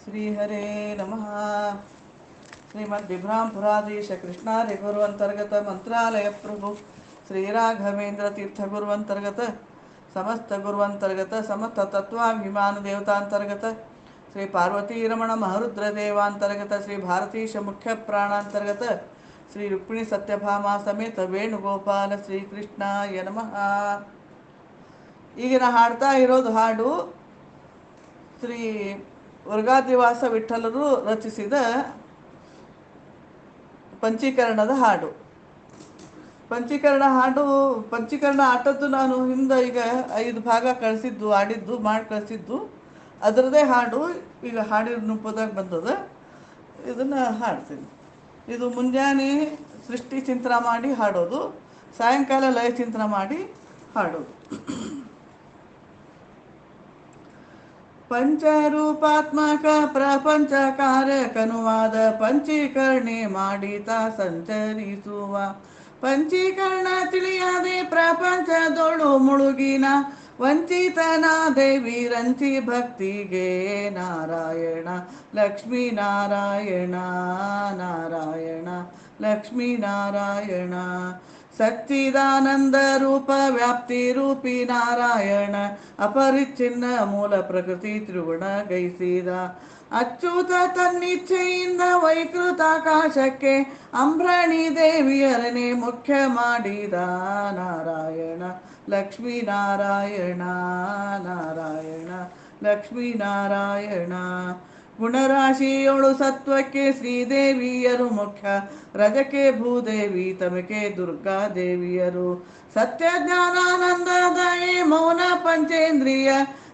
శ్రీహరే నమ. శ్రీమద్విభ్రాంపురాధీశ కృష్ణారి గురు అంతర్గత మంత్రాలయ ప్రభు శ్రీరాఘవేంద్ర తీర్థ గురు అంతర్గత సమస్త గురు అంతర్గత సమస్త తత్వాభిమాన దేవతాంతర్గత శ్రీ పార్వతీరమణ మహరుద్రదేవాంతర్గత శ్రీ భారతీశ ముఖ్య ప్రాణాంతర్గత శ్రీ రుక్మిణి సత్యభామా సమేత వేణుగోపాల శ్రీకృష్ణాయ నమ. ಸಮೇತ ವೇಣುಗೋಪಾಲ ಶ್ರೀ ಕೃಷ್ಣಾಯ ನಮಃ ಈಗ ನಾ ಹಾಡ್ತಾ ಇರೋದು ಹಾಡು ಶ್ರೀ ವರ್ಗಾದಿವಾಸ ವಿಠಲರು ರಚಿಸಿದ ಪಂಚೀಕರಣದ ಹಾಡು. ಪಂಚೀಕರಣ ಹಾಡು, ಪಂಚೀಕರಣ ಆಟದ್ದು ನಾನು ಹಿಂದೆ ಈಗ ಐದು ಭಾಗ ಕಳಿಸಿದ್ದು, ಆಡಿದ್ದು, ಮಾಡಿ ಕಳಿಸಿದ್ದು. ಅದರದೇ ಹಾಡು ಈಗ ಹಾಡಿನ ರೂಪದಾಗ ಬಂದದ. ಇದನ್ನು ಹಾಡ್ತೀನಿ. ಇದು ಮುಂಜಾನೆ ಸೃಷ್ಟಿ ಚಿಂತನ ಮಾಡಿ ಹಾಡೋದು, ಸಾಯಂಕಾಲ ಲಯ ಚಿಂತನ ಮಾಡಿ ಹಾಡೋದು. ಪಂಚರೂಪಾತ್ಮಕ ಪ್ರಪಂಚ ಕಾರ್ಯಕನುವಾದ ಪಂಚೀಕರಣೆ ಮಾಡಿತ ಸಂಚರಿಸುವ. ಪಂಚೀಕರಣ ತಿಳಿಯದೆ ಪ್ರಪಂಚದೊಳು ಮುಳುಗಿನ ವಂಚಿತನ ದೇವಿ ರಂಚಿ ಭಕ್ತಿಗೆ ನಾರಾಯಣ, ಲಕ್ಷ್ಮೀ ನಾರಾಯಣ ನಾರಾಯಣ, ಲಕ್ಷ್ಮೀ ನಾರಾಯಣ. ಸಚ್ಚಿದಾನಂದ ರೂಪ ವ್ಯಾಪ್ತಿ ರೂಪಿ ನಾರಾಯಣ, ಅಪರಿಚ್ಛಿನ್ನ ಮೂಲ ಪ್ರಕೃತಿ ತ್ರಿಗುಣ ಗೈಸಿದ. ಅಚ್ಯುತ ತನ್ನಿಚ್ಛೆಯಿಂದ ವೈಕೃತಾಕಾಶಕ್ಕೆ ಅಂಬ್ರಣಿ ದೇವಿಯರನೆ ಮುಖ್ಯ ಮಾಡಿದ ನಾರಾಯಣ, ಲಕ್ಷ್ಮೀ ನಾರಾಯಣ ನಾರಾಯಣ, ಲಕ್ಷ್ಮೀ ನಾರಾಯಣ. ಗುಣರಾಶಿಯೊಳು ಸತ್ವಕ್ಕೆ ಶ್ರೀದೇವಿಯರು ಮುಖ್ಯ ರಜಕ್ಕೆ ಭೂದೇವಿ ತಮಕೆ ದುರ್ಗಾ ದೇವಿಯರು ಸತ್ಯ ಜ್ಞಾನಾನಂದ ದಯೆ ಮೌನ ಪಂಚೇಂದ್ರಿಯ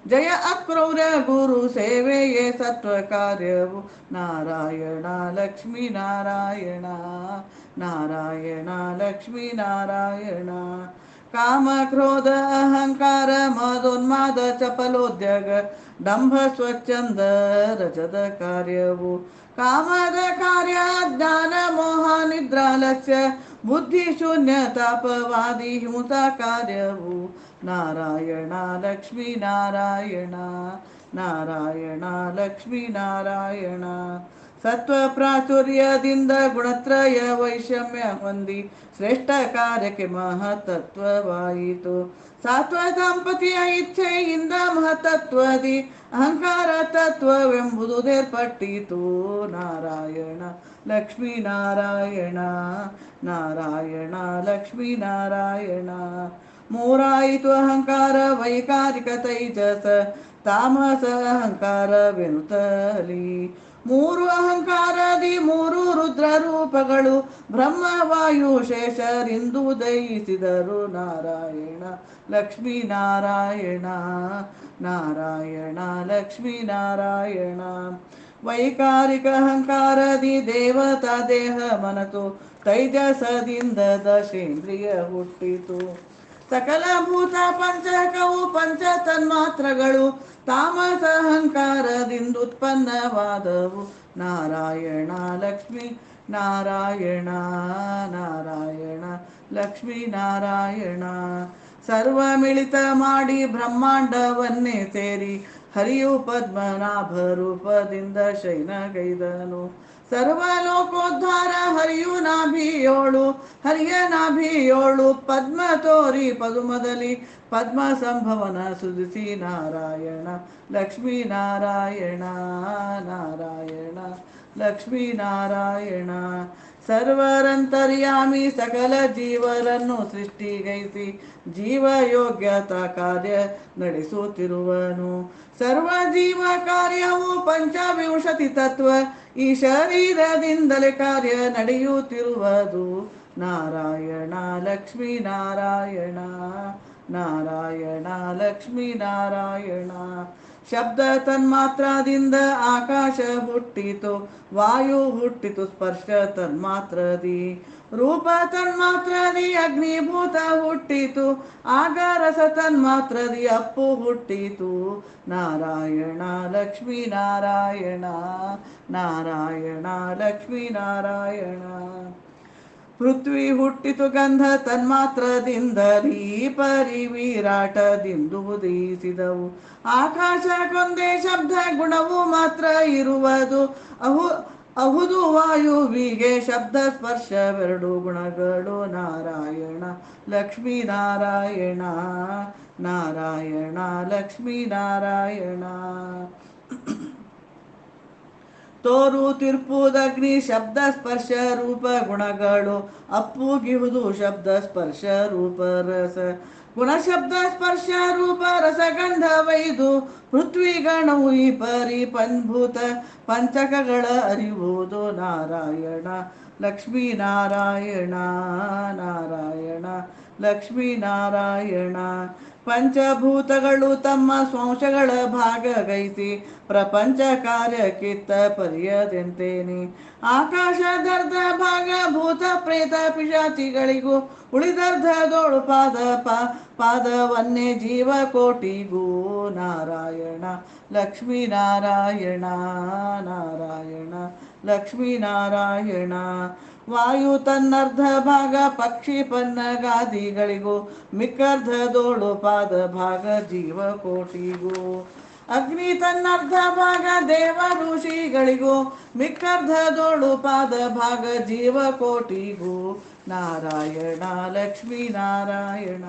ಜಯ ಅಕ್ರೌರ ಗುರು ಸೇವೆಯೇ ಸತ್ವ ಕಾರ್ಯವು ನಾರಾಯಣ ಲಕ್ಷ್ಮೀ ನಾರಾಯಣ ನಾರಾಯಣ ಲಕ್ಷ್ಮೀ ನಾರಾಯಣ कामक्रोध अहङ्कार मदोन्माद च डम्भ स्वच्छन्द रजतकार्यवो कामादकार्या ज्ञानमोहानिद्रालस्य बुद्धिशून्यतापवादि हिमुता कार्यवो नारायणा लक्ष्मी नारायणा। नारायणा लक्ष्मी नारायणा। ಸತ್ವ ಪ್ರಾಚುರ್ಯದಿಂದ ಗುಣತ್ರಯ ವೈಷಮ್ಯ ಹೊಂದಿ ಶ್ರೇಷ್ಠ ಕಾರ್ಯಕ್ಕೆ ಮಹತತ್ವವಾಯಿತು ಸಾತ್ವ ದಾಂಪತಿಯ ಇಚ್ಛೆಯಿಂದ ಮಹತತ್ವದಿ ಅಹಂಕಾರ ತತ್ವವೆಂಬುದು ಏರ್ಪಟ್ಟಿತು ನಾರಾಯಣ ಲಕ್ಷ್ಮೀ ನಾರಾಯಣ ನಾರಾಯಣ ಲಕ್ಷ್ಮೀ ನಾರಾಯಣ ಮೂರಾಯಿತು ಅಹಂಕಾರ, ವೈಕಾರಿಕ ತೈಜಸ, ತಾಮಸ ಅಹಂಕಾರವೆನುತ್ತಲಿ ಮೂರು ಅಹಂಕಾರದಿ, ಮೂರು ರುದ್ರ ರೂಪಗಳು ಬ್ರಹ್ಮ ವಾಯು ಶೇಷರಿಂದು ದಯಿಸಿದರು ನಾರಾಯಣ, ಲಕ್ಷ್ಮೀ ನಾರಾಯಣ ನಾರಾಯಣ, ಲಕ್ಷ್ಮೀ ನಾರಾಯಣ. ವೈಕಾರಿಕ ಅಹಂಕಾರದಿ ದೇವತಾ ದೇಹ ಮನತು ತೈಜಸದಿಂದ ದಶೇಂದ್ರಿಯ ಹುಟ್ಟಿತು. ಸಕಲ ಭೂತ ಪಂಚಕವು ಪಂಚ ತನ್ಮಾತ್ರಗಳು ತಾಮಸ ಅಹಂಕಾರದಿಂದ ಉತ್ಪನ್ನವಾದವು. ನಾರಾಯಣ ಲಕ್ಷ್ಮಿ, ನಾರಾಯಣ ನಾರಾಯಣ ಲಕ್ಷ್ಮೀ, ನಾರಾಯಣ. ಸರ್ವ ಮಿಳಿತ ಮಾಡಿ ಬ್ರಹ್ಮಾಂಡವನ್ನೇ ಸೇರಿ ಹರಿಯು ಪದ್ಮನಾಭ ರೂಪದಿಂದ ಶೈನಗೈದನು ಸರ್ವ ಲೋಕೋದ್ಧಾರ ಹರಿಯು ನಾಭಿಯೋಳು, ಹರಿಯ ನಾಭಿಯೋಳು, ಪದ್ಮ ತೋರಿ ಪದುಮದಲ್ಲಿ ಪದ್ಮ ಸಂಭವನ ಸುದಿಸಿ ನಾರಾಯಣ, ಲಕ್ಷ್ಮೀ ನಾರಾಯಣ ನಾರಾಯಣ, ಲಕ್ಷ್ಮೀ ನಾರಾಯಣ. ಸರ್ವರಂತರ್ಯಾಮಿ ಸಕಲ ಜೀವರನ್ನು ಸೃಷ್ಟಿಗೈಸಿ ಜೀವ ಯೋಗ್ಯತಾ ಕಾರ್ಯ ನಡೆಸುತ್ತಿರುವನು. ಸರ್ವ ಜೀವ ಕಾರ್ಯವು ಪಂಚವಿಂಶತಿ ತತ್ವ ಈ ಶರೀರದಿಂದಲೇ ಕಾರ್ಯ ನಡೆಯುತ್ತಿರುವುದು ನಾರಾಯಣ ಲಕ್ಷ್ಮೀ ನಾರಾಯಣ. ನಾರಾಯಣ ಲಕ್ಷ್ಮೀ ನಾರಾಯಣ. ಶಬ್ದ ತನ್ಮಾತ್ರದಿಂದ ಆಕಾಶ ಹುಟ್ಟಿತು, ವಾಯು ಹುಟ್ಟಿತು, ಸ್ಪರ್ಶ ತನ್ಮಾತ್ರದಿ ರೂಪ ತನ್ಮಾತ್ರದಿ ಅಗ್ನಿಭೂತ ಹುಟ್ಟಿತು, ಆಗ ರಸ ತನ್ಮಾತ್ರದಿ ಅಪ್ಪು ಹುಟ್ಟಿತು. ನಾರಾಯಣ, ಲಕ್ಷ್ಮೀ ನಾರಾಯಣ ನಾರಾಯಣ, ಲಕ್ಷ್ಮೀ ನಾರಾಯಣ. ಪೃಥ್ವಿ ಹುಟ್ಟಿತು ಗಂಧ ತನ್ಮಾತ್ರದಿಂದಲೀ, ಪರಿ ವಿರಾಟದಿಂದು ಉದಯಿಸಿದವು. ಆಕಾಶ ಕೊಂದೇ ಶಬ್ದ ಗುಣವು ಮಾತ್ರ ಇರುವುದು. ಅಹು ಅಹುದು ವಾಯುವಿಗೆ ಶಬ್ದ ಸ್ಪರ್ಶವೆರಡು ಗುಣಗಳು. ನಾರಾಯಣ, ಲಕ್ಷ್ಮೀ ನಾರಾಯಣ ನಾರಾಯಣ, ಲಕ್ಷ್ಮೀ ನಾರಾಯಣ. ತೋರು ತಿರ್ಪುದಗ್ನಿ ಶಬ್ದ ಸ್ಪರ್ಶ ರೂಪ ಗುಣಗಳು. ಅಪ್ಪುಗಿಹುದು ಶಬ್ದ ಸ್ಪರ್ಶ ರೂಪ ರಸ. ಗುಣ ಶಬ್ದ ಸ್ಪರ್ಶ ರೂಪ ರಸಗಂಧವೈದು ಪೃಥ್ವಿ ಗಣವು ಈ ಪರಿ ಪಂಭೂತ ಪಂಚಕಗಳ ಅರಿವುದು ನಾರಾಯಣ ಲಕ್ಷ್ಮೀ ನಾರಾಯಣ ನಾರಾಯಣ ಲಕ್ಷ್ಮೀ ನಾರಾಯಣ ಪಂಚಭೂತಗಳು ತಮ್ಮ ಸ್ವಂಶಗಳ ಭಾಗಗೈಸಿ ಪ್ರಪಂಚ ಕಾರ್ಯಕ್ಕಿತ್ತ ಪರಿಯದೆಂತೇನೆ. ಆಕಾಶದರ್ಧ ಭಾಗ ಭೂತ ಪ್ರೇತ ಪಿಶಾಚಿಗಳಿಗೂ ಉಳಿದರ್ಧದೋಳು ಪಾದ ಪಾದವನ್ನೇ ಜೀವ ಕೋಟಿಗೂ ನಾರಾಯಣ, ಲಕ್ಷ್ಮೀನಾರಾಯಣ ನಾರಾಯಣ, ಲಕ್ಷ್ಮೀನಾರಾಯಣ. ಲಕ್ಷ್ಮೀ ನಾರಾಯಣ ವಾಯು ತನ್ನರ್ಧ ಭಾಗ, ಪಕ್ಷಿ ಪನ್ನಗಾದಿಗಳಿಗೂ ಮಿಕ್ಕರ್ಧದೋಳು ಪಾದ ಭಾಗ ಜೀವ ಕೋಟಿಗೂ ಅಗ್ನಿ ತನ್ನರ್ಧ ಭಾಗ ದೇವ ಋಷಿಗಳಿಗೂ ಮಿಕ್ಕರ್ಧದೋಳು ಪಾದ ಭಾಗ ಜೀವ ಕೋಟಿಗೂ ನಾರಾಯಣ, ಲಕ್ಷ್ಮೀ ನಾರಾಯಣ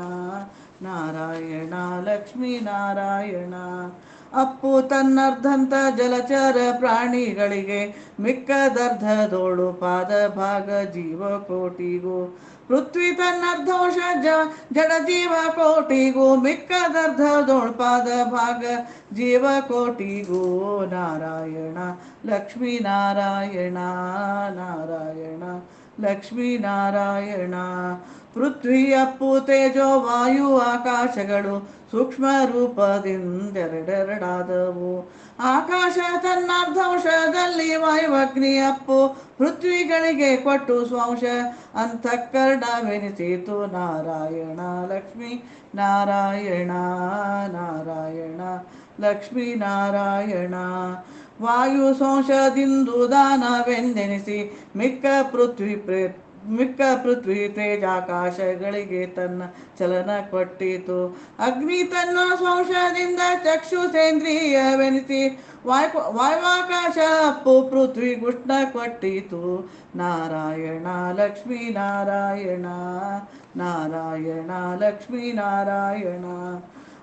ನಾರಾಯಣ, ಲಕ್ಷ್ಮೀ ನಾರಾಯಣ. ಅಪ್ಪು ತನ್ನರ್ಧಂತ ಜಲಚರ ಪ್ರಾಣಿಗಳಿಗೆ ಮಿಕ್ಕದರ್ಧದೋಳು ಪಾದ ಭಾಗ ಜೀವ ಕೋಟಿಗೂ. ಪೃಥ್ವಿ ತನ್ನರ್ಧೋಷ ಜ ಜಡ ಜೀವ ಕೋಟಿಗೂ ಮಿಕ್ಕದರ್ಧದೋಳು ಪಾದ ಭಾಗ ಜೀವ ಕೋಟಿಗೂ. ನಾರಾಯಣ ಲಕ್ಷ್ಮೀ ನಾರಾಯಣ ನಾರಾಯಣ ಲಕ್ಷ್ಮೀ ನಾರಾಯಣ ಪೃಥ್ವಿ ಅಪ್ಪು ತೇಜೋ ವಾಯು ಆಕಾಶಗಳು ಸೂಕ್ಷ್ಮ ರೂಪದಿಂದೆರಡೆರಡಾದವು. ಆಕಾಶ ತನ್ನರ್ಧಂಶದಲ್ಲಿ ವಾಯುವಗ್ನಿ ಅಪ್ಪು ಪೃಥ್ವಿಗಳಿಗೆ ಕೊಟ್ಟು ಸ್ವಂಶ. ಅಂತಃಕರ್ಣವೆನಿಸಿತು ನಾರಾಯಣ ಲಕ್ಷ್ಮಿ, ನಾರಾಯಣ ನಾರಾಯಣ ಲಕ್ಷ್ಮೀ, ನಾರಾಯಣ. ವಾಯು ಸಂಶದಿಂದು ದಾನವೆಂದೆನಿಸಿ ಮಿಕ್ಕ ಪೃಥ್ವಿ ಪ್ರೇ ಮಿಕ್ಕ ಪೃಥ್ವಿ ತೇಜಾಕಾಶಗಳಿಗೆ ತನ್ನ ಚಲನ ಕೊಟ್ಟಿತು. ಅಗ್ನಿ ತನ್ನ ಸಂಶದಿಂದ ಚಕ್ಷುಸೇಂದ್ರಿಯವೆನಿಸಿ ವಾಯು ವಾಯುವಾಕಾಶ ಅಪ್ಪು ಪೃಥ್ವಿ ಗುಷ್ಣ ಕೊಟ್ಟಿತು. ನಾರಾಯಣ, ಲಕ್ಷ್ಮೀ ನಾರಾಯಣ ನಾರಾಯಣ, ಲಕ್ಷ್ಮೀ ನಾರಾಯಣ.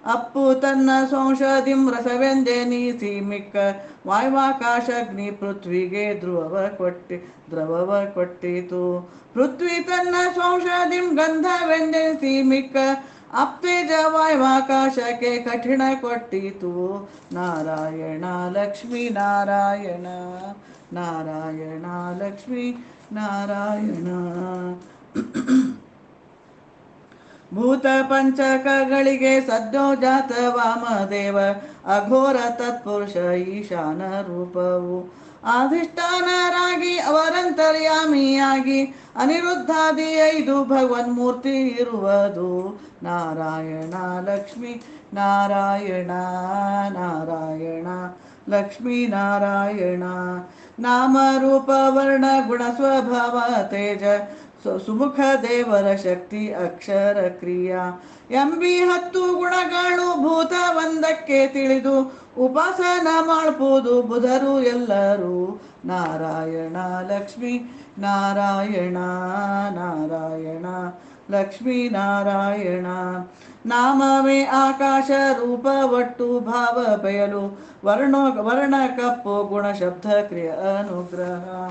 ಅಪ್ಪು ತನ್ನ ಸಂಶದಿಂ ರಸವೆಂದೆನೀಸಿ ಮಿಕ್ಕ ವಾಯುವಾಕಾಶಗ್ನಿ ಪೃಥ್ವಿಗೆ ಧ್ರುವವ ಕೊಟ್ಟಿ ದ್ರವವ ಕೊಟ್ಟಿತು ಪೃಥ್ವಿ ತನ್ನ ಸಂಶದಿಂ ಗಂಧವೆಂದೆನಿಸಿ ಮಿಕ್ಕ ಅಪ್ತೇಜ ವಾಯುವಾಕಾಶಕ್ಕೆ ಕಠಿಣ ಕೊಟ್ಟಿತು ನಾರಾಯಣ ಲಕ್ಷ್ಮೀ ನಾರಾಯಣ ನಾರಾಯಣ ಲಕ್ಷ್ಮೀ ನಾರಾಯಣ ಭೂತ ಪಂಚಕಗಳಿಗೆ ಸದ್ಯೋಜಾತ ವಾಮದೇವ, ಅಘೋರ ತತ್ಪುರುಷ ಈಶಾನ ರೂಪವು. ಅಧಿಷ್ಠಾನರಾಗಿ ಅವರಂತರ್ಯಾಮಿಯಾಗಿ ಅನಿರುದ್ಧಾದಿ ಐದು ಭಗವನ್ಮೂರ್ತಿ ಇರುವುದು. ನಾರಾಯಣ ಲಕ್ಷ್ಮಿ, ನಾರಾಯಣ ನಾರಾಯಣ ಲಕ್ಷ್ಮೀ, ನಾರಾಯಣ. ನಾಮ ರೂಪ ವರ್ಣ ಗುಣ ಸ್ವಭಾವ ತೇಜ ಸು- ಸುಮುಖ ದೇವರ ಶಕ್ತಿ ಅಕ್ಷರ ಕ್ರಿಯಾ. ಎಂಬಿ ಹತ್ತು ಗುಣಗಳು ಭೂತ ಒಂದಕ್ಕೆ ತಿಳಿದು ಉಪಾಸನ ಮಾಡ್ಬೋದು ಬುಧರು ಎಲ್ಲರೂ. ನಾರಾಯಣ, ಲಕ್ಷ್ಮಿ, ನಾರಾಯಣ ನಾರಾಯಣ, ಲಕ್ಷ್ಮೀ, ನಾರಾಯಣ. ನಾಮವೇ ಆಕಾಶ ರೂಪ ಒಟ್ಟು ಭಾವ ಬಯಲು ವರ್ಣ ವರ್ಣ ಕಪ್ಪು ಗುಣ ಶಬ್ದ ಕ್ರಿಯ ಅನುಗ್ರಹ.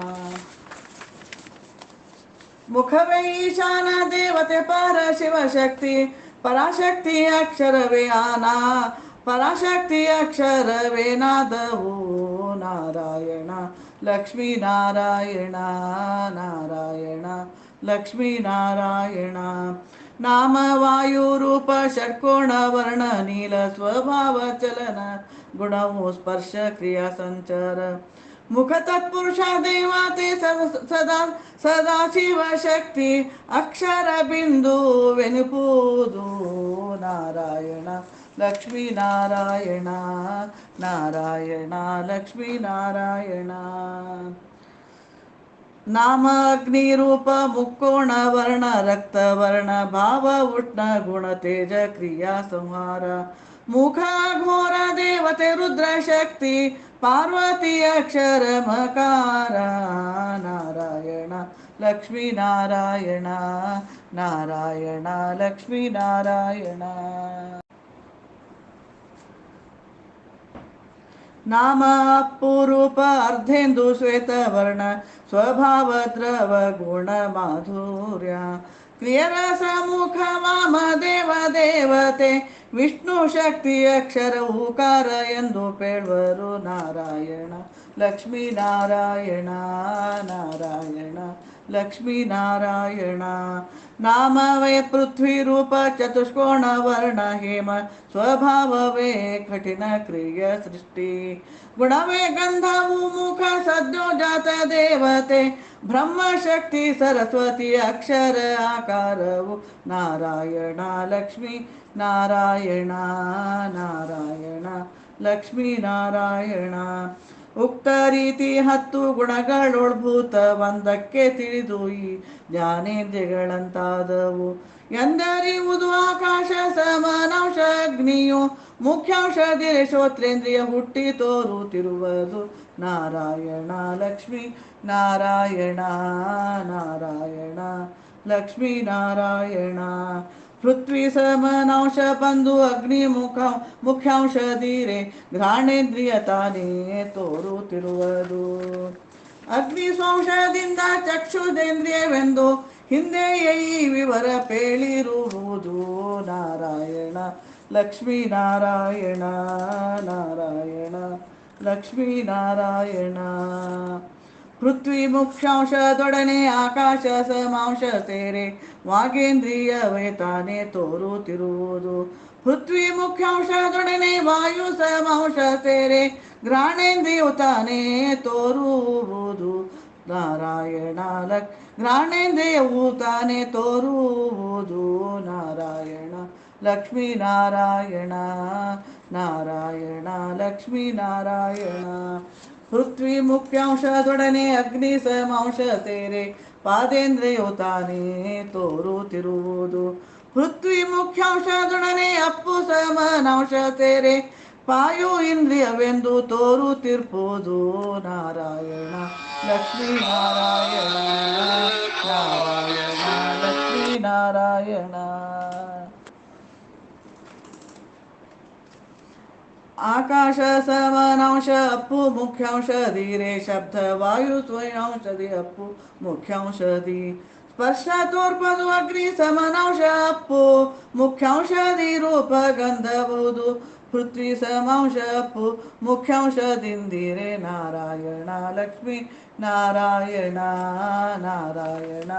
ಮುಖವೇ ಈಶಾನ ದೇವತೆ ಪರ ಶಿವಶಕ್ತಿ ಪರಾಶಕ್ತಿ ಅಕ್ಷರವೇ ಆನಾ ಪರಾಶಕ್ತಿ ಅಕ್ಷರವೇ ನಾದವು ನಾರಾಯಣ ಲಕ್ಷ್ಮೀ ನಾರಾಯಣ ನಾರಾಯಣ ಲಕ್ಷ್ಮೀ ನಾರಾಯಣ ನಾಮ ವಾಯು ರೂಪ ಷಟ್ಕೋಣ ವರ್ಣ ನೀಲ ಸ್ವಭಾವ ಚಲನ ಗುಣವು ಸ್ಪರ್ಶ ಕ್ರಿಯಾ ಮುಖ ತತ್ಪುರುಷ ದೇವತೆ ಸದ- ಸದಾ ಸದಾ ಶಿವ ಶಕ್ತಿ ಅಕ್ಷರ ಬಿಂದುವೆನುಪುವುದು ನಾರಾಯಣ, ಲಕ್ಷ್ಮೀ ನಾರಾಯಣ ನಾರಾಯಣ, ಲಕ್ಷ್ಮೀ ನಾರಾಯಣ. ನಾಮ ಅಗ್ನಿರೂಪ ಮುಕ್ಕೋಣ ವರ್ಣ, ರಕ್ತ पार्वती अक्षरमकारा नारायण लक्ष्मीनारायण नारायण लक्ष्मीनारायण नाम नामन्दुश्वेतवर्ण स्वभावद्रवगुण माधुर्या क्लियरसमुख माम देव देवते ವಿಷ್ಣು ಶಕ್ತಿ ಅಕ್ಷರ ಉಕಾರ ಎಂದು ಪೇಳ್ವರು. ನಾರಾಯಣ ಲಕ್ಷ್ಮೀ ನಾರಾಯಣ ನಾರಾಯಣ. ಲಕ್ಷ್ಮೀ ನಾರಾಯಣ ನಾಮವೇ ಪೃಥ್ವಿ ರೂಪ ಚತುಷ್ಕೋಣ ವರ್ಣ ಹೇಮ ಸ್ವಭಾವವೇ ಕಠಿಣ ಕ್ರಿಯ ಸೃಷ್ಟಿ ಗುಣವೇ ಗಂಧವು ಮುಖ ಸದ್ಯೋ ಜಾತ ದೇವತೆ ಬ್ರಹ್ಮಶಕ್ತಿ ಸರಸ್ವತಿ ಅಕ್ಷರ ಆಕಾರವು ನಾರಾಯಣ ಲಕ್ಷ್ಮೀ ಉಕ್ತ ರೀತಿ ಹತ್ತು ಗುಣಗಳೊಳ್ಭೂತ ಒಂದಕ್ಕೆ ತಿಳಿದು ಈ ಜ್ಞಾನೇಂದ್ರಿಯಗಳಂತಾದವು. ಎಂದರಿವುದು ಆಕಾಶ, ಸಮಾನಾಂಶ, ಅಗ್ನಿಯು ಮುಖ್ಯಾಂಶ ಶ್ರೋತ್ರೇಂದ್ರಿಯ ಹುಟ್ಟಿ ತೋರುತ್ತಿರುವುದು. ನಾರಾಯಣ, ಲಕ್ಷ್ಮಿ, ನಾರಾಯಣ ನಾರಾಯಣ, ಲಕ್ಷ್ಮೀ ನಾರಾಯಣ. ಪೃಥ್ವಿ ಸಮನಾಂಶ ಬಂದು ಅಗ್ನಿ ಮುಖ ಮುಖ್ಯಾಂಶ ಧೀರೆ ಘ್ರಾಣೇಂದ್ರಿಯ ತಾನೇ ತೋರುತ್ತಿರುವುದು. ಅಗ್ನಿ ಸ್ವಂಶದಿಂದ ಚಕ್ಷುದೇಂದ್ರಿಯವೆಂದು ಹಿಂದೆ ಈ ವಿವರ ಪೇಳಿರುವುದು ನಾರಾಯಣ, ಲಕ್ಷ್ಮೀ ನಾರಾಯಣ ನಾರಾಯಣ, ಲಕ್ಷ್ಮೀ ನಾರಾಯಣ. ಪೃಥ್ವಿ ಮುಖ್ಯಾಂಶದೊಡನೆ ಆಕಾಶ ಸಮಾಂಶ ಸೇರೆ, ವಾಗೇಂದ್ರಿಯವೇ ತಾನೇ ತೋರುತ್ತಿರುವುದು. ಪೃಥ್ವಿ ಮುಖ್ಯಾಂಶದೊಡನೆ ವಾಯು ಸಮಾಂಶ ಸೇರೆ ಗ್ರಾಣೇಂದ್ರಿಯು ತಾನೇ ತೋರುವುದು. ನಾರಾಯಣ ಲಕ್ ಗ್ರಾಣೇಂದ್ರಿಯವು ತಾನೇ ತೋರುವುದು. ನಾರಾಯಣ ಲಕ್ಷ್ಮೀ ನಾರಾಯಣ ನಾರಾಯಣ ಲಕ್ಷ್ಮೀ ನಾರಾಯಣ. ಪೃಥ್ವಿ ಮುಖ್ಯಾಂಶದೊಡನೆ ಅಗ್ನಿ ಸಮಾಂಶ ಸೇರೆ ಪಾದೇಂದ್ರಿಯು ತಾನೇ ತೋರುತ್ತಿರುವುದು. ಪೃಥ್ವಿ ಮುಖ್ಯಾಂಶದೊಡನೆ ಅಪ್ಪು ಸಮನಾಂಶ ಸೇರೆ ಪಾಯು ಇಂದ್ರಿಯವೆಂದು ತೋರುತ್ತಿರ್ಬೋದು ನಾರಾಯಣ, ಲಕ್ಷ್ಮೀ ನಾರಾಯಣ ನಾರಾಯಣ, ಲಕ್ಷ್ಮೀ ನಾರಾಯಣ. ಆಕಾಶ ಸಮಾನಾಂಶ ಅಪ್ಪು ಮುಖ್ಯಾಂಶದಿ ರೇ ಶಬ್ದ ವಾಯು ಸ್ವಯಾಂಶದಿ ಅಪ್ಪು ಮುಖ್ಯಾಂಶದಿ ಸ್ಪರ್ಶ ತೋರ್ಪದು ಅಗ್ನಿ ಸಮಾನಾಂಶ ಅಪ್ಪು ಮುಖ್ಯಾಂಶದಿ ರೂಪ ಗಂಧಬಹುದು ಪೃಥ್ವಿ ಸಮಾಂಶ ಅಪ್ಪು ಮುಖ್ಯಾಂಶದಿಂದಿರೆ ನಾರಾಯಣ ಲಕ್ಷ್ಮೀ ನಾರಾಯಣ ನಾರಾಯಣ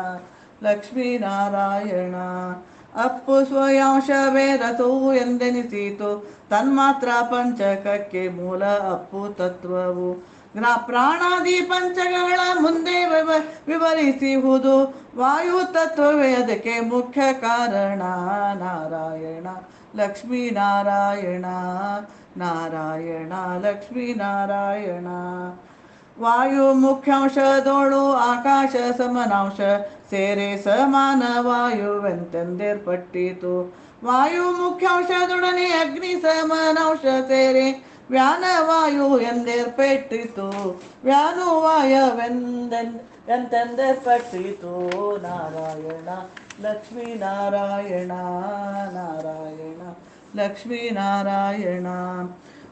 ಲಕ್ಷ್ಮೀ ನಾರಾಯಣ ಅಪ್ಪು ಸ್ವಯಾಂಶವೇ ರಥವು ಎಂದೆನಿಸಿತು ತನ್ಮಾತ್ರ ಪಂಚಕಕ್ಕೆ ಮೂಲ ಅಪ್ಪು ತತ್ವವು. ಜ್ಞಾ ಪ್ರಾಣಾದಿ ಪಂಚಕಗಳ ಮುಂದೆ ವಿವ ವಿವರಿಸುವುದು ವಾಯು ತತ್ವವೇ ಅದಕ್ಕೆ ಮುಖ್ಯ ಕಾರಣ. ನಾರಾಯಣ ಲಕ್ಷ್ಮೀ ನಾರಾಯಣ ನಾರಾಯಣ ಲಕ್ಷ್ಮೀ ನಾರಾಯಣ ವಾಯು ಮುಖ್ಯಾಂಶದೋಳು ಆಕಾಶ ಸಮನಾಂಶ, ಸೇರೆ ಸಮಾನ ವಾಯುವೆಂತೆಂದೇರ್ಪಟ್ಟಿತು ವಾಯು ಮುಖ್ಯಾಂಶದೊಡನೆ ಅಗ್ನಿ ಸಮನಾಂಶ, ಸೇರೆ ವ್ಯಾನವಾಯು ಎಂದೇರ್ಪಟ್ಟಿತು. ವ್ಯಾನು ಎಂತೆಂದೇರ್ಪಟ್ಟಿತು. ನಾರಾಯಣ, ಲಕ್ಷ್ಮೀ ನಾರಾಯಣ ನಾರಾಯಣ, ಲಕ್ಷ್ಮೀ ನಾರಾಯಣ.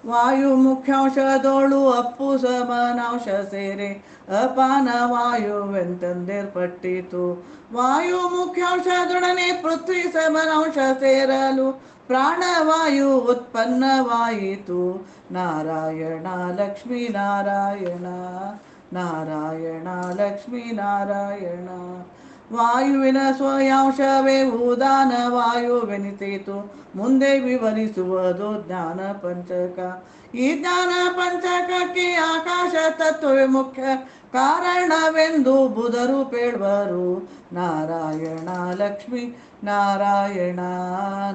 ವಾಯು ಮುಖ್ಯಾಂಶದೋಳು ಅಪ್ಪು ಸಮನಾಂಶ ಸೇರಿ ಅಪಾನ ವಾಯುವೆಂತಂದೇರ್ಪಟ್ಟಿತು ವಾಯು ಮುಖ್ಯಾಂಶದೊಡನೆ ಪೃಥ್ವಿ ಸಮನಾಂಶ ಸೇರಲು ಪ್ರಾಣವಾಯು ಉತ್ಪನ್ನವಾಯಿತು. ನಾರಾಯಣ, ಲಕ್ಷ್ಮೀ ನಾರಾಯಣ ನಾರಾಯಣ, ಲಕ್ಷ್ಮೀ ನಾರಾಯಣ. ವಾಯುವಿನ ಸ್ವಯಾಂಶವೇ ಉದಾನ ವಾಯುವೆನಿಸಿತು ಮುಂದೆ ವಿವರಿಸುವುದು ಜ್ಞಾನ ಪಂಚಕ. ಈ ಜ್ಞಾನ ಪಂಚಕಕ್ಕೆ ಆಕಾಶ ತತ್ವವೇ ಮುಖ್ಯ. ಕಾರಣವೆಂದು ಬುಧರು ಪೇಳ್ವರು ನಾರಾಯಣ ಲಕ್ಷ್ಮಿ, ನಾರಾಯಣ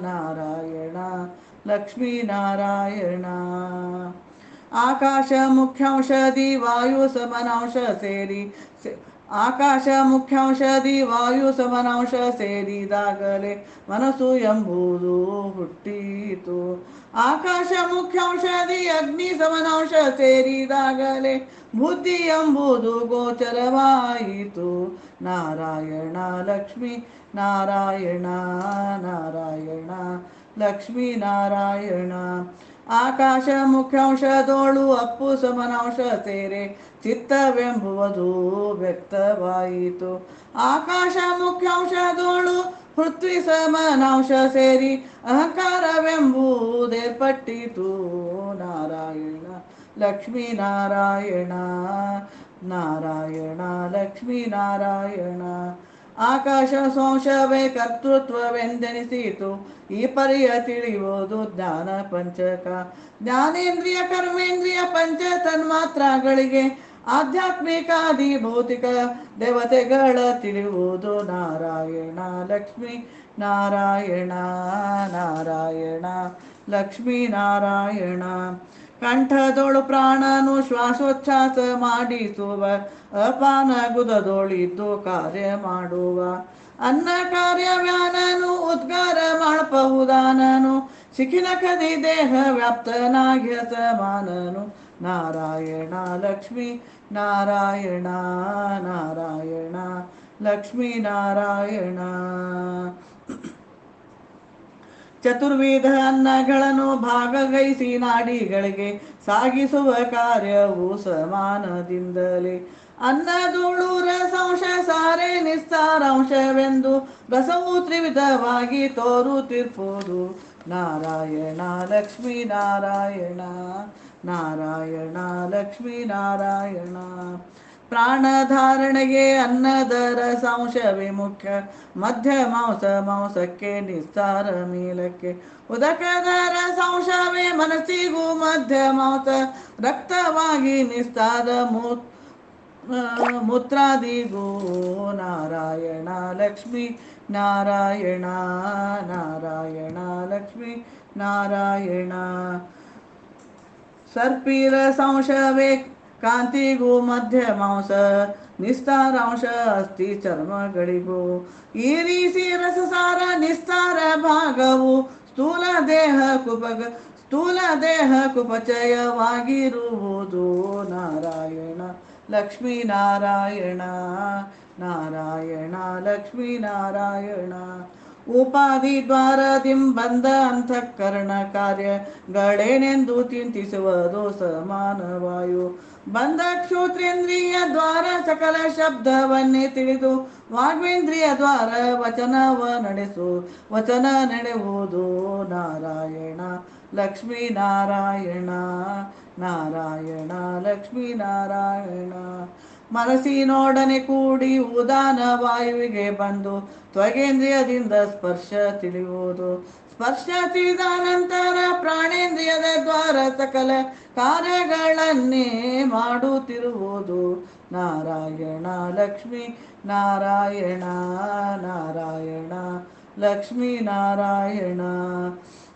ನಾರಾಯಣ ಲಕ್ಷ್ಮೀ, ನಾರಾಯಣ. ಆಕಾಶ ಮುಖ್ಯಾಂಶದಿ, ವಾಯು ಸಮನಾಂಶ ಸೇರಿ ಆಕಾಶ ಮುಖ್ಯಾಂಶದಿ ವಾಯು ಸಮನಾಂಶ ಸೇರಿದಾಗಲೇ ಮನಸ್ಸು ಎಂಬುದು ಹುಟ್ಟಿತು. ಆಕಾಶ ಮುಖ್ಯಾಂಶದಿ ಅಗ್ನಿ ಸಮನಾಂಶ ಸೇರಿದಾಗಲೇ ಬುದ್ಧಿ ಎಂಬುದು ಗೋಚರವಾಯಿತು. ನಾರಾಯಣ, ಲಕ್ಷ್ಮಿ, ನಾರಾಯಣ ನಾರಾಯಣ, ಲಕ್ಷ್ಮೀ ನಾರಾಯಣ. ಆಕಾಶ ಮುಖ್ಯಾಂಶದೋಳು ಅಪ್ಪು ಸಮನಾಂಶ ಸೇರೆ ಚಿತ್ತವೆಂಬುವುದು ವ್ಯಕ್ತವಾಯಿತು. ಆಕಾಶ ಮುಖ್ಯಾಂಶದೋಳು ಪೃಥ್ವಿ ಸಮನಾಂಶ ಸೇರಿ ಅಹಂಕಾರವೆಂಬುದೇರ್ಪಟ್ಟಿತು. ನಾರಾಯಣ ಲಕ್ಷ್ಮೀ ನಾರಾಯಣ ನಾರಾಯಣ ಲಕ್ಷ್ಮೀ ನಾರಾಯಣ ಆಕಾಶ ಸಂಶವೇ ಕರ್ತೃತ್ವವೆಂದೆನಿಸಿತು. ಈ ಪರಿಯ ತಿಳಿಯುವುದು ಜ್ಞಾನ ಪಂಚಕ. ಜ್ಞಾನೇಂದ್ರಿಯ ಕರ್ಮೇಂದ್ರಿಯ ಪಂಚ ತನ್ಮಾತ್ರಗಳಿಗೆ ಆಧ್ಯಾತ್ಮಿಕಾದಿ ಭೌತಿಕ ದೇವತೆಗಳ ತಿಳಿಯುವುದು ನಾರಾಯಣ ಲಕ್ಷ್ಮಿ ನಾರಾಯಣ ನಾರಾಯಣ ಲಕ್ಷ್ಮೀ ನಾರಾಯಣ. ಕಂಠದೋಳು ಪ್ರಾಣನು ಶ್ವಾಸೋಚ್ಛಾಸ ಮಾಡಿಸುವ, ಅಪಾನ ಗುದದೋಳಿದ್ದು ಕಾರ್ಯ ಮಾಡುವ. ಅನ್ನ ಕಾರ್ಯ ವ್ಯಾನನು ಉದ್ಗಾರ ಮಾಡಬಹುದಾನನು ಶಿಖಿನ ಕದಿ ದೇಹ ವ್ಯಾಪ್ತನಾಗ್ಯ ಸಮಾನನು ನಾರಾಯಣ ಲಕ್ಷ್ಮೀ, ನಾರಾಯಣ ನಾರಾಯಣ ಲಕ್ಷ್ಮೀ ನಾರಾಯಣ. ಚತುರ್ವಿಧ ಅನ್ನಗಳನ್ನು ಭಾಗಗೈಸಿ ನಾಡಿಗಳಿಗೆ ಸಾಗಿಸುವ ಕಾರ್ಯವು ಸಮಾನದಿಂದಲೇ. ಅನ್ನದೋಳು ರಸಂಶ ಸಾರೆ ನಿಸ್ಸಾರಾಂಶವೆಂದು ರಸವು ತ್ರಿವಿಧವಾಗಿ ತೋರುತ್ತಿರ್ಬೋದು. ನಾರಾಯಣ, ಲಕ್ಷ್ಮೀ ನಾರಾಯಣ ನಾರಾಯಣ, ಲಕ್ಷ್ಮೀ ನಾರಾಯಣ. ಪ್ರಾಣಧಾರಣೆಗೆ ಅನ್ನದ ರಸಾಂಶ ಮುಖ್ಯ. ಮಧ್ಯ ಮಾಂಸ, ಮಾಂಸಕ್ಕೆ ನಿಸ್ತಾರ ಮೇಲಕ್ಕೆ. ಉದಕದ ರಸಾಂಶವೇ ಮನಸ್ಸಿಗೂ ಮಧ್ಯ ಮಾಂಸ. ರಕ್ತವಾಗಿ ನಿಸ್ತಾರ ಮೂ ಮೂತ್ರಾದಿಗೂ ನಾರಾಯಣ ಲಕ್ಷ್ಮಿ. ನಾರಾಯಣ ನಾರಾಯಣ ಲಕ್ಷ್ಮಿ. ನಾರಾಯಣ. ಸರ್ಪಿರ ಸಂಶವೇ ಕಾಂತಿಗೂ ಮಧ್ಯ ಮಾಂಸ ನಿಸ್ತಾರಾಂಶ ಅಸ್ಥಿ ಚರ್ಮಗಳಿಗೂ ಈ ರೀತಿ ರಸಸಾರ ನಿಸ್ತಾರ ಭಾಗವು ಸ್ಥೂಲ ದೇಹ ಕುಪಗ ಸ್ಥೂಲ ದೇಹ ಕುಪಚಯವಾಗಿರುವುದು ನಾರಾಯಣ ಲಕ್ಷ್ಮೀ ನಾರಾಯಣ ನಾರಾಯಣ ಲಕ್ಷ್ಮೀ ನಾರಾಯಣ ಉಪಾಧಿ ಬಂದ ಅಂತಃಕರಣ ಕಾರ್ಯಗಳೇನೆಂದು ಚಿಂತಿಸುವುದು ಸಮಾನವಾಯು ಬಂದ ಕ್ಷೋತ್ರೇಂದ್ರಿಯ ದ್ವಾರ ಸಕಲ ಶಬ್ದವನ್ನೇ ತಿಳಿದು, ವಾಗ್ವೇಂದ್ರಿಯ ದ್ವಾರ ವಚನವ ನಡೆಸು. ವಚನ ನಡೆಯುವುದು ನಾರಾಯಣ ಲಕ್ಷ್ಮೀ ನಾರಾಯಣ ನಾರಾಯಣ ಲಕ್ಷ್ಮೀ ನಾರಾಯಣ ಮನಸ್ಸಿನೊಡನೆ ಕೂಡಿ ಉದಾನ ವಾಯುವಿಗೆ ಬಂದು ತ್ವಗೇಂದ್ರಿಯದಿಂದ ಸ್ಪರ್ಶ ತಿಳಿಯುವುದು. ಸ್ಪರ್ಶ ತಿಳಿದ ನಂತರ ಪ್ರಾಣೇಂದ್ರಿಯದ ದ್ವಾರ ಸಕಲ ಕಾರ್ಯಗಳನ್ನೇ ಮಾಡುತ್ತಿರುವುದು. ನಾರಾಯಣ ಲಕ್ಷ್ಮಿ, ನಾರಾಯಣ ನಾರಾಯಣ ಲಕ್ಷ್ಮೀ, ನಾರಾಯಣ.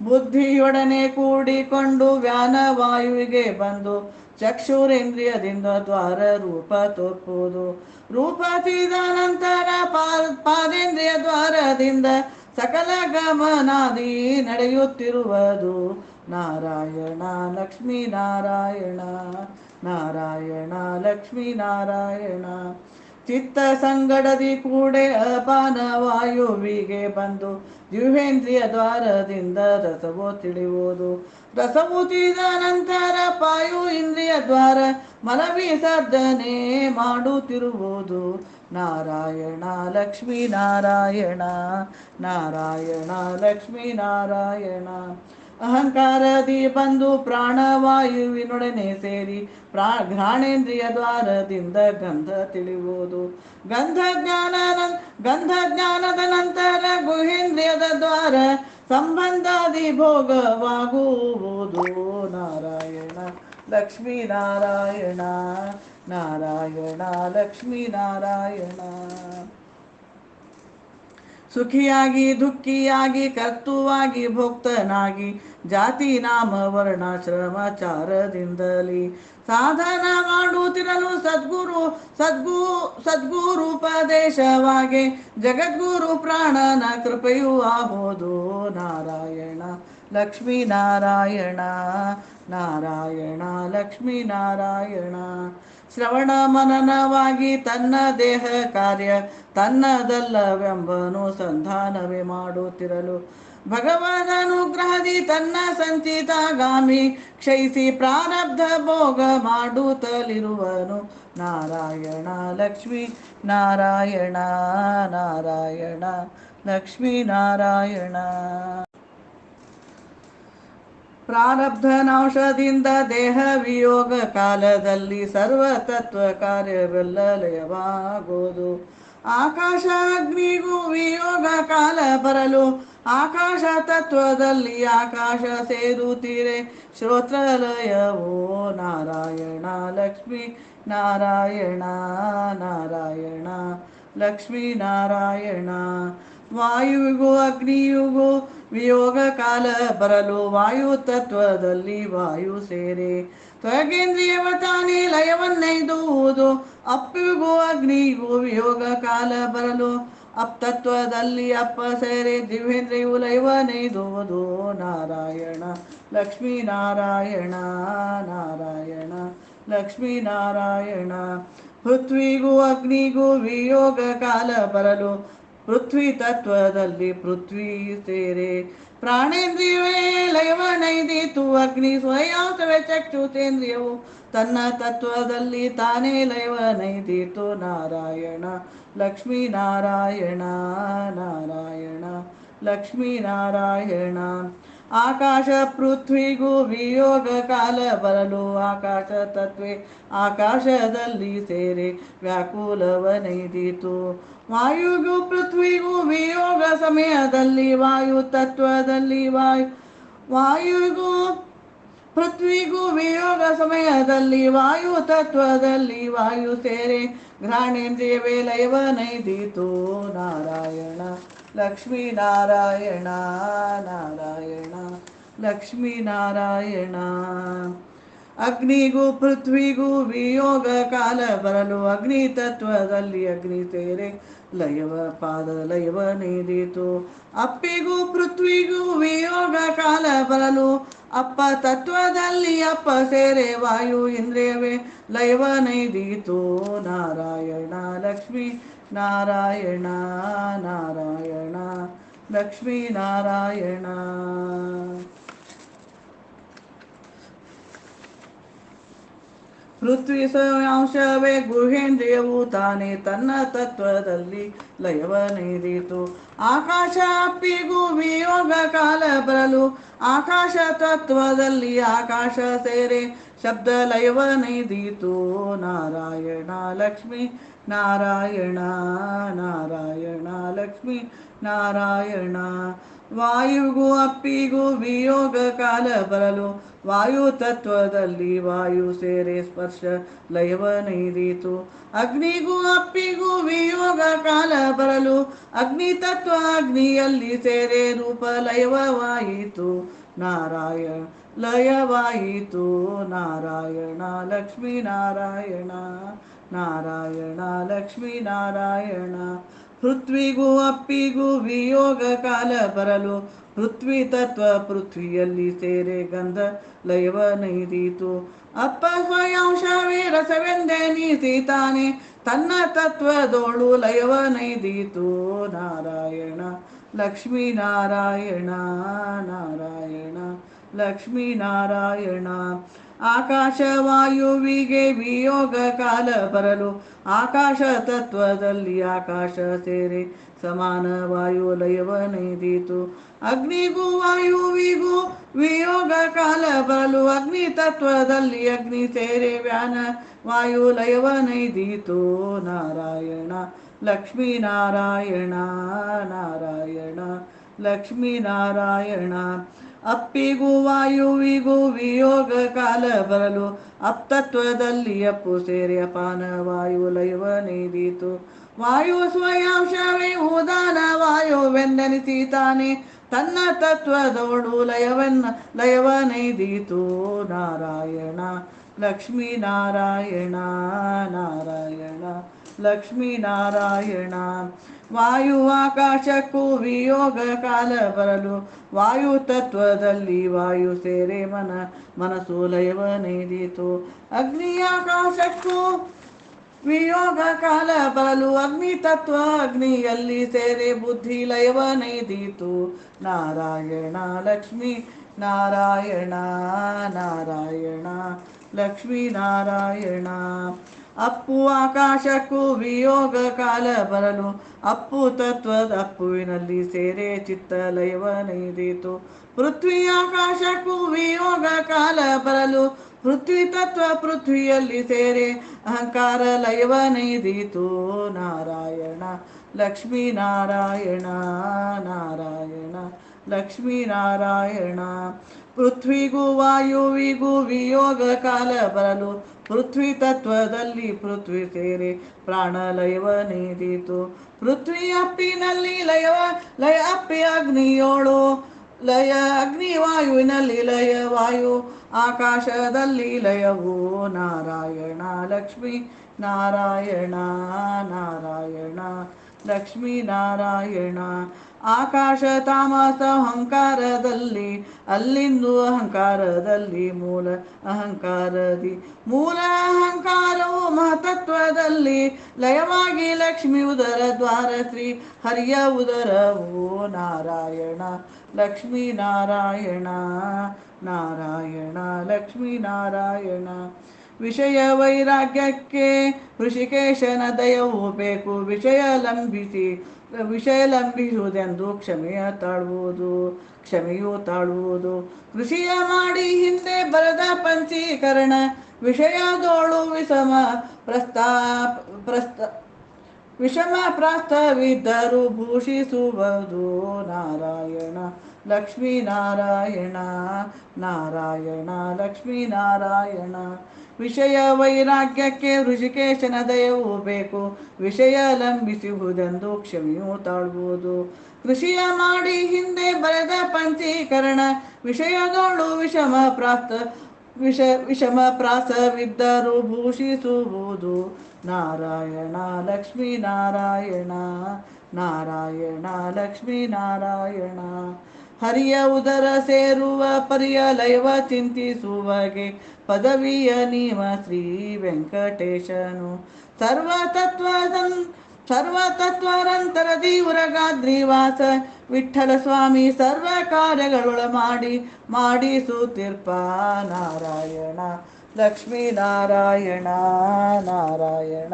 ಬುದ್ಧಿಯೊಡನೆ ಕೂಡಿಕೊಂಡು ವ್ಯಾನ ವಾಯುವಿಗೆ ಬಂದು ಚಕ್ಷುರೇಂದ್ರಿಯದಿಂದ ದ್ವಾರ ರೂಪ ತೋರ್ಪುವುದು. ರೂಪ ತೀದ ನಂತರ ಪಾ- ಪಾದೇಂದ್ರಿಯ ದ್ವಾರದಿಂದ ಸಕಲ ಗಮನಾದಿ ನಡೆಯುತ್ತಿರುವುದು. ನಾರಾಯಣ ಲಕ್ಷ್ಮೀ ನಾರಾಯಣ ನಾರಾಯಣ ಲಕ್ಷ್ಮೀ ನಾರಾಯಣ ಚಿತ್ತ ಸಂಗಡದಿ ಕೂಡೆ ಅಪಾನ ವಾಯುವಿಗೆ ಬಂದು ದಿವೇಂದ್ರಿಯ ದ್ವಾರದಿಂದ ರಸವು ತಿಳಿಯುವುದು. ರಸವು ತಿಳಿದ ನಂತರ ಪಾಯು ಇಂದ್ರಿಯ ದ್ವಾರ ಮನವಿಸರ್ಜನೆ ಮಾಡುತ್ತಿರುವುದು. ನಾರಾಯಣ, ಲಕ್ಷ್ಮೀ ನಾರಾಯಣ ನಾರಾಯಣ, ಲಕ್ಷ್ಮೀ ನಾರಾಯಣ. ಅಹಂಕಾರದಿ ಬಂದು ಪ್ರಾಣವಾಯುವಿನೊಡನೆ ಸೇರಿ ಪ್ರಾ ಘ್ರಾಣೇಂದ್ರಿಯ ದ್ವಾರದಿಂದ ಗಂಧ ತಿಳಿಯುವುದು. ಗಂಧ ಜ್ಞಾನ ಗಂಧ ಜ್ಞಾನದ ನಂತರ ಗುಹೇಂದ್ರಿಯದ ದ್ವಾರ ಸಂಬಂಧಾದಿ ಭೋಗವಾಗುವುದು. ನಾರಾಯಣ ಲಕ್ಷ್ಮೀ ನಾರಾಯಣ ನಾರಾಯಣ ಲಕ್ಷ್ಮೀ ನಾರಾಯಣ ಸುಖಿಯಾಗಿ, ದುಃಖಿಯಾಗಿ, ಕರ್ತುವಾಗಿ, ಭೋಕ್ತನಾಗಿ, ಜಾತಿ, ನಾಮ ವರ್ಣಾಶ್ರಮಚಾರದಿಂದಲೇ ಸಾಧನ ಮಾಡುತ್ತಿರಲು ಸದ್ಗುರು, ಸದ್ಗು ಸದ್ಗುರುಪದೇಶವಾಗಿ ಜಗದ್ಗುರು ಪ್ರಾಣನ ಕೃಪೆಯೂ ಆಗೋದು ನಾರಾಯಣ ಲಕ್ಷ್ಮೀ ನಾರಾಯಣ ನಾರಾಯಣ ಲಕ್ಷ್ಮೀ ನಾರಾಯಣ ಶ್ರವಣ ಮನನವಾಗಿ ತನ್ನ ದೇಹ ಕಾರ್ಯ ತನ್ನದಲ್ಲವೆಂಬನು ಸಂಧಾನವೇ ಮಾಡುತ್ತಿರಲು. ಭಗವದನುಗ್ರಹದಿ ತನ್ನ ಸಂಚಿತಗಾಮಿ ಕ್ಷಯಿಸಿ ಪ್ರಾರಬ್ಧ ಭೋಗ ಮಾಡುತ್ತಲಿರುವನು. ನಾರಾಯಣ ಲಕ್ಷ್ಮೀ, ನಾರಾಯಣ ನಾರಾಯಣ ಲಕ್ಷ್ಮೀ, ನಾರಾಯಣ. ಪ್ರಾರಬ್ಧನಾಂಶದಿಂದ ದೇಹ ವಿಯೋಗ ಕಾಲದಲ್ಲಿ ಸರ್ವ ತತ್ವ ಕಾರ್ಯವೆಲ್ಲ ಲಯವಾಗೋದು ಆಕಾಶ ಅಗ್ನಿಗೂ ವಿಯೋಗ ಕಾಲ ಬರಲು ಆಕಾಶ ತತ್ವದಲ್ಲಿ ಆಕಾಶ ಸೇರುತ್ತೀರೆ. ಶ್ರೋತ್ರಲಯವೋ ನಾರಾಯಣ, ಲಕ್ಷ್ಮೀ, ನಾರಾಯಣ ನಾರಾಯಣ, ಲಕ್ಷ್ಮೀ ನಾರಾಯಣ. ವಾಯುವಿಗೂ, ಅಗ್ನಿಯುಗೂ ವಿಯೋಗ ಕಾಲ ಬರಲು ವಾಯು ತತ್ವದಲ್ಲಿ ವಾಯು ಸೇರಿ. ತ್ವಗೇಂದ್ರಿಯವ ತಾನೇ ಲಯವನ್ನೈದುವುದು ಅಪ್ಪಿಗೂ, ಅಗ್ನಿಗೂ ವಿಯೋಗ ಕಾಲ ಬರಲು ಅಪ್ತತ್ವದಲ್ಲಿ ಅಪ್ಪ ಸೇರಿ ದಿವೇಂದ್ರಿಯು ಲಯವನೈದುವುದು ನಾರಾಯಣ ಲಕ್ಷ್ಮೀ ನಾರಾಯಣ ನಾರಾಯಣ ಲಕ್ಷ್ಮೀ ನಾರಾಯಣ ಪೃಥ್ವಿಗೂ, ಅಗ್ನಿಗೂ ವಿಯೋಗ ಕಾಲ ಬರಲು ಪೃಥ್ವಿ ತತ್ವದಲ್ಲಿ ಪೃಥ್ವಿ ಸೇರೆ. ಪ್ರಾಣೇಂದ್ರಿಯವೇ ಲಯವನೈದಿತು, ಅಗ್ನಿ ಸ್ವಯಾಂಸವೇ ಚಕ್ಷುತೇಂದ್ರಿಯವು ತನ್ನ ತತ್ವದಲ್ಲಿ ತಾನೇ ಲಯವನೈದೀತು, ನಾರಾಯಣ, ಲಕ್ಷ್ಮೀ ನಾರಾಯಣ ನಾರಾಯಣ, ಲಕ್ಷ್ಮೀ ನಾರಾಯಣ. ಆಕಾಶ ಪೃಥ್ವಿಗೂ ವಿಯೋಗ ಕಾಲ ಬರಲು ಆಕಾಶ ತತ್ವೇ ಆಕಾಶದಲ್ಲಿ ಸೇರಿ ವ್ಯಾಕುಲವನೈದಿತು. ವಾಯುಗೂ ಪೃಥ್ವಿಗೂ ವಿಯೋಗ ಸಮಯದಲ್ಲಿ, ವಾಯು ತತ್ವದಲ್ಲಿ, ವಾಯು, ವಾಯುಗೂ ಪೃಥ್ವಿಗೂ ವಿಯೋಗ ಸಮಯದಲ್ಲಿ, ವಾಯು ತತ್ವದಲ್ಲಿ, ವಾಯು ಸೇರೆ ಘ್ರಾಣೇಂದ್ರಿಯವೇ ಲಯವನೈದೀತು ನಾರಾಯಣ ಲಕ್ಷ್ಮೀ ನಾರಾಯಣ ನಾರಾಯಣ ಲಕ್ಷ್ಮೀ ನಾರಾಯಣ ಅಗ್ನಿಗೂ ಪೃಥ್ವಿಗೂ ವಿಯೋಗ ಕಾಲ ಬರಲು ಅಗ್ನಿ ತತ್ವದಲ್ಲಿ ಅಗ್ನಿ ತೇರೆ ಲಯವ ಪಾದ ಲಯವ ನೀಡಿತು ಅಪ್ಪಿಗೂ ಪೃಥ್ವಿಗೂ ವಿಯೋಗ ಕಾಲ ಬರಲು ಅಪ್ಪ ತತ್ವದಲ್ಲಿ ಅಪ್ಪ ಸೇರೆ ವಾಯು ಇಂದ್ರಿಯವೇ ಲಯವ ನೈದೀತು ನಾರಾಯಣ ಲಕ್ಷ್ಮಿ ನಾರಾಯಣ ನಾರಾಯಣ ಲಕ್ಷ್ಮೀ ನಾರಾಯಣ. ಪೃಥ್ವಿ ಅಂಶವೇ ಗುಹೇಂದ್ರಿಯವು ತಾನೇ ತನ್ನ ತತ್ವದಲ್ಲಿ ಲಯವನೈದೀತು ಆಕಾಶ ಅಪ್ಪಿಗೂ ವಿಯೋಗ ಕಾಲ ಬರಲು ಆಕಾಶ ತತ್ವದಲ್ಲಿ ಆಕಾಶ ಸೇರೆ ಶಬ್ದ ಲಯವನೈದೀತು ನಾರಾಯಣ ಲಕ್ಷ್ಮಿ, ನಾರಾಯಣ ನಾರಾಯಣ ಲಕ್ಷ್ಮಿ, ನಾರಾಯಣ. ವಾಯುಗೂ ಅಪ್ಪಿಗೂ ವಿಯೋಗ ಕಾಲ ಬರಲು, ವಾಯು ತತ್ವದಲ್ಲಿ ವಾಯು ಸೇರೆ ಸ್ಪರ್ಶ ಲಯವನೈದೀತು ಅಗ್ನಿಗೂ ಅಪ್ಪಿಗೂ ವಿಯೋಗ ಕಾಲ ಬರಲು, ಅಗ್ನಿ ತತ್ವ ಅಗ್ನಿಯಲ್ಲಿ ಸೇರೆ ರೂಪ ಲಯವವಾಯಿತು ನಾರಾಯಣ, ಲಯವಾಯಿತು. ನಾರಾಯಣ ಲಕ್ಷ್ಮೀ ನಾರಾಯಣ ನಾರಾಯಣ ಲಕ್ಷ್ಮೀ ನಾರಾಯಣ ಪೃಥ್ವಿಗೂ ಅಪ್ಪಿಗೂ ವಿಯೋಗ ಕಾಲ ಬರಲು ಪೃಥ್ವಿ ತತ್ವ ಪೃಥ್ವಿಯಲ್ಲಿ ಸೇರೆ ಗಂಧ ಲಯವ ನೈದೀತು. ಅಪ್ಪ ಸ್ವಯಾಂಶವೇ ರಸವೆಂದೆನಿಸಿತಾನೆ ತನ್ನ ತತ್ವದೋಳು ಲಯವನೈದೀತು ನಾರಾಯಣ, ಲಕ್ಷ್ಮೀ ನಾರಾಯಣ ನಾರಾಯಣ, ಲಕ್ಷ್ಮೀ ನಾರಾಯಣ. ಆಕಾಶ ವಾಯುವಿಗೆ ವಿಯೋಗ ಕಾಲ ಬರಲು ಆಕಾಶ ತತ್ವದಲ್ಲಿ ಆಕಾಶ ಸೇರಿ ಸಮಾನ ವಾಯು ಲಯವನೈದೀತು ಅಗ್ನಿಗೂ ವಾಯುವಿಗೂ ವಿಯೋಗ ಕಾಲ ಬರಲು ಅಗ್ನಿ ತತ್ವದಲ್ಲಿ ಅಗ್ನಿ ಸೇರೆ ವ್ಯಾನ ವಾಯು ಲಯವನೈದೀತು ನಾರಾಯಣ ಲಕ್ಷ್ಮೀ ನಾರಾಯಣ ನಾರಾಯಣ ಲಕ್ಷ್ಮೀ ನಾರಾಯಣ ಅಪ್ಪಿಗೂ ವಾಯುವಿಗೂ ವಿಯೋಗ ಕಾಲ ಬರಲು ಅಪ್ತತ್ವದಲ್ಲಿ ಅಪ್ಪು ಸೇರಿ ಅಪಾನ ವಾಯು ಲಯವನೇದೀತು ವಾಯು ಸ್ವಯಾಂಶವೇ ಉದಾನ ವಾಯುವೆಂದೆನಿಸಿ ತಾನೆ, ತನ್ನ ತತ್ವದೋಡು ಲಯವನ್ನ ಲಯವನೈದೀತು ನಾರಾಯಣ, ಲಕ್ಷ್ಮೀ ನಾರಾಯಣ ನಾರಾಯಣ. ಲಕ್ಷ್ಮೀ ನಾರಾಯಣ ವಾಯು ಆಕಾಶಕ್ಕೂ ವಿಯೋಗ ಕಾಲ ಬರಲು, ವಾಯು ತತ್ವದಲ್ಲಿ ವಾಯು ಸೇರೆ ಮನ, ಮನಸ್ಸು ಲಯವನೈದೀತು ಅಗ್ನಿ ಆಕಾಶಕ್ಕೂ ವಿಯೋಗ ಕಾಲ ಬರಲು, ಅಗ್ನಿ ತತ್ವ ಅಗ್ನಿಯಲ್ಲಿ ಸೇರೆ ಬುದ್ಧಿ ಲಯವನೈದೀತು ನಾರಾಯಣ, ಲಕ್ಷ್ಮೀ ನಾರಾಯಣ ನಾರಾಯಣ, ಲಕ್ಷ್ಮೀ ನಾರಾಯಣ. ಅಪ್ಪು ಆಕಾಶಕ್ಕೂ ವಿಯೋಗ ಕಾಲ ಬರಲು, ಅಪ್ಪು ತತ್ವದ ಅಪ್ಪುವಿನಲ್ಲಿ ಸೇರೆ ಚಿತ್ತ ಲಯವನೈದೀತು. ಪೃಥ್ವಿ ಆಕಾಶಕ್ಕೂ ವಿಯೋಗ ಕಾಲ ಬರಲು, ಪೃಥ್ವಿ ತತ್ವ ಪೃಥ್ವಿಯಲ್ಲಿ ಸೇರೆ ಅಹಂಕಾರ ಲಯವನೈದೀತು. ನಾರಾಯಣ ಲಕ್ಷ್ಮೀ ನಾರಾಯಣ ನಾರಾಯಣ ಲಕ್ಷ್ಮೀ ನಾರಾಯಣ ಪೃಥ್ವಿಗೂ ವಾಯುವಿಗೂ ವಿಯೋಗ ಕಾಲ ಬರಲು ಪೃಥ್ವಿ ತತ್ವದಲ್ಲಿ ಪೃಥ್ವಿ ಸೇರಿ ಪ್ರಾಣ ನೀಡಿತು ಪೃಥ್ವಿ ಅಪ್ಪಿನಲ್ಲಿ ಲಯವ, ಲಯ ಅಪ್ಪಿ ಅಗ್ನಿಯೋಳು, ಲಯ ಅಗ್ನಿ ವಾಯುವಿನಲ್ಲಿ ಲಯ ವಾಯು, ಆಕಾಶದಲ್ಲಿ ಲಯವು ನಾರಾಯಣ ಲಕ್ಷ್ಮಿ, ನಾರಾಯಣ ನಾರಾಯಣ. ಲಕ್ಷ್ಮೀ ನಾರಾಯಣ ಆಕಾಶ ತಾಮಸ ಅಹಂಕಾರದಲ್ಲಿ, ಅಲ್ಲಿಂದು ಅಹಂಕಾರದಲ್ಲಿ ಮೂಲ ಅಹಂಕಾರದಿ. ಮೂಲ ಅಹಂಕಾರವು ಮಹತತ್ವದಲ್ಲಿ ಲಯವಾಗಿ ಲಕ್ಷ್ಮಿ ಉದರ ದ್ವಾರ ಶ್ರೀ ಹರಿಯ ಉದರವು ನಾರಾಯಣ. ಲಕ್ಷ್ಮೀ ನಾರಾಯಣ ನಾರಾಯಣ ಲಕ್ಷ್ಮೀ ನಾರಾಯಣ ವಿಷಯ ವೈರಾಗ್ಯಕ್ಕೆ ಋಷಿಕೇಶನ ದಯವು ಬೇಕು. ವಿಷಯ ಲಂಬಿಸಿ ವಿಷಯ ಲಂಬಿಸುವುದೆಂದು ಕ್ಷಮೆಯ ತಾಳುವುದು, ಕ್ಷಮೆಯು ತಾಳುವುದು. ಕೃಷಿಯ ಮಾಡಿ ಹಿಂದೆ ಬರದ ಪಂಚೀಕರಣ ವಿಷಯದೋಳು ವಿಷಮ ಪ್ರಸ್ತಾಪ ಪ್ರಸ್ತ, ವಿಷಮ ಪ್ರಸ್ತಾವಿದ್ದರೂ ಭೂಷಿಸುವುದು ನಾರಾಯಣ. ಲಕ್ಷ್ಮೀ ನಾರಾಯಣ ನಾರಾಯಣ ಲಕ್ಷ್ಮೀ ನಾರಾಯಣ ವಿಷಯ ವೈರಾಗ್ಯಕ್ಕೆ ಋಷಿಕೇಶನ ದಯವೂ ಬೇಕು. ವಿಷಯ ಲಂಬಿಸುವುದೆಂದು ಕ್ಷಮೆಯೂ ತಾಳ್ಬೋದು. ಕೃಷಿಯ ಮಾಡಿ ಹಿಂದೆ ಬರೆದ ಪಂಚೀಕರಣ, ವಿಷಯಗಳು ವಿಷಮ ಪ್ರಾಪ್ತ, ವಿಷ, ವಿಷಮ ಪ್ರಾಸವಿದ್ದರು ಭೂಷಿಸುವುದು. ನಾರಾಯಣ, ಲಕ್ಷ್ಮೀನಾರಾಯಣ ನಾರಾಯಣ, ಲಕ್ಷ್ಮೀನಾರಾಯಣ. ಲಕ್ಷ್ಮೀ ನಾರಾಯಣ ಹರಿಯ ಉದರ ಸೇರುವ ಪರಿಯ ಲೈವ ಚಿಂತಿಸುವಗೆ ಪದವಿಯ ನೀವ ಶ್ರೀ ವೆಂಕಟೇಶನು. ಸರ್ವತತ್ವ ಸರ್ವತತ್ವರಂತರದಿ ಉರಗಾದ್ರಿವಾಸ ವಿಠಲ ಸ್ವಾಮಿ ಸರ್ವ ಕಾರ್ಯಗಳೊಳ ಮಾಡಿ, ಮಾಡಿಸುತ್ತಿರ್ಪ ನಾರಾಯಣ ಲಕ್ಷ್ಮೀ ನಾರಾಯಣ ನಾರಾಯಣ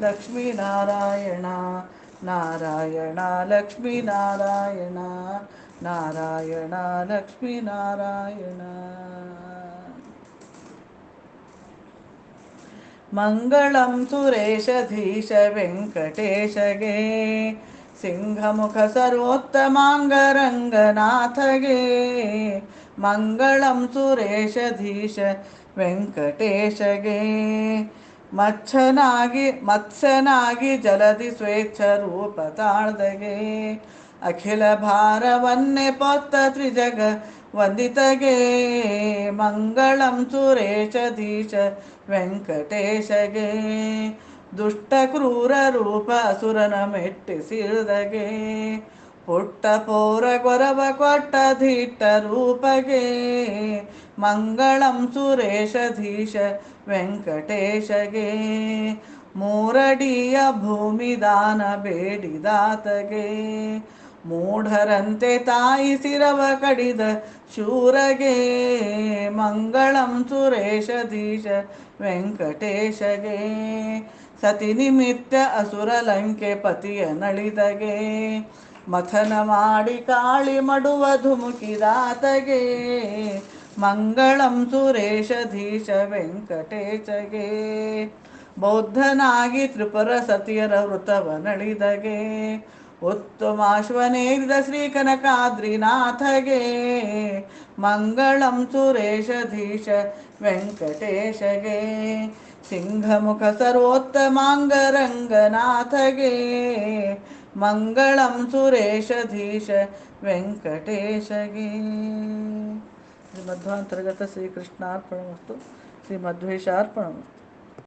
ಲಕ್ಷ್ಮೀ ನಾರಾಯಣ ನಾರಾಯಣ ಲಕ್ಷ್ಮೀ ನಾರಾಯಣ ನಾರಾಯಣ ಲಕ್ಷ್ಮೀ ನಾರಾಯಣ ಮಂಗಳಂ ಸುರೇಶಧೀಶ ವೆಂಕಟೇಶಗೆ ಸಿಂಹಮುಖ ಸರ್ವೋತ್ತಮಾಂಗರಂಗನಾಥಗೆ ಮಂಗಳಂ ಸುರೇಶಧೀಶ ವೆಂಕಟೇಶಗೆ ಮತ್ಸ್ಯನಾಗಿ ಮತ್ಸ್ಯನಾಗಿ ಜಲದಿ ಸ್ವೇಚ್ಛ ರೂಪ ತಾಳ್ದಗೆ ಅಖಿಲ ಭಾರವನ್ನೇ ಪೊತ್ತ ತ್ರಿಜಗ ವಂದಿತಗೆ. ಮಂಗಳಂ ಸುರೇಶಧೀಶ ವೆಂಕಟೇಶಗೆ. ದುಷ್ಟ ಕ್ರೂರ ರೂಪ ಸುರನ ಮೆಟ್ಟಿಸಿದಗೆ ಪುಟ್ಟ ಪೌರ ಗೊರವ ಕೊಟ್ಟ ಧಿಟ್ಟ ರೂಪಗೆ. ಮಂಗಳಂ ಸುರೇಶಧೀಶ ವೆಂಕಟೇಶಗೆ. ಮೂರಡಿಯ ಭೂಮಿ ದಾನ ಬೇಡಿದಾತಗೆ. ಮೂಢರಂತೆ ತಾಯಿ ಸಿರವ ಕಡಿದ ಶೂರಗೆ, ಮಂಗಳಂ ಸುರೇಶಧೀಶ ವೆಂಕಟೇಶಗೆ, ಸತಿ ನಿಮಿತ್ತ ಅಸುರ ಲಂಕೆ ಪತಿಯ ನಳಿದಗೆ ಮಥನ ಮಾಡಿ ಕಾಳಿ ಮಡುವ ಧುಮುಕಿದಾತಗೆ ಮಂಗಳಂ ಸುರೇಶಧೀಶ ವೆಂಕಟೇಶಗೆ, ಬೌದ್ಧನಾಗಿ ತ್ರಿಪುರ ಸತಿಯರ ವೃತವ ನಳಿದಗೆ ಉತ್ತಮಾಶ್ವನೇರಿದ ಶ್ರೀ ಕನಕಾದ್ರಿನಾಥಗೆ ಮಂಗಳಂ ಸುರೇಶಧೀಶ ವೆಂಕಟೇಶಗೆ. ಸಿಂಹಮುಖ ಸರ್ವೋತ್ತಮಾಂಗರಂಗನಾಥಗೆ. ಮಂಗಳಂ ಸುರೇಶಧೀಶ ವೆಂಕಟೇಶಗೆ. ಶ್ರೀಮಧ್ವಾಂತರ್ಗತ ಶ್ರೀಕೃಷ್ಣಾರ್ಪಣಮಸ್ತು. ಶ್ರೀಮಧ್ವೇಶಾರ್ಪಣಮಸ್ತು.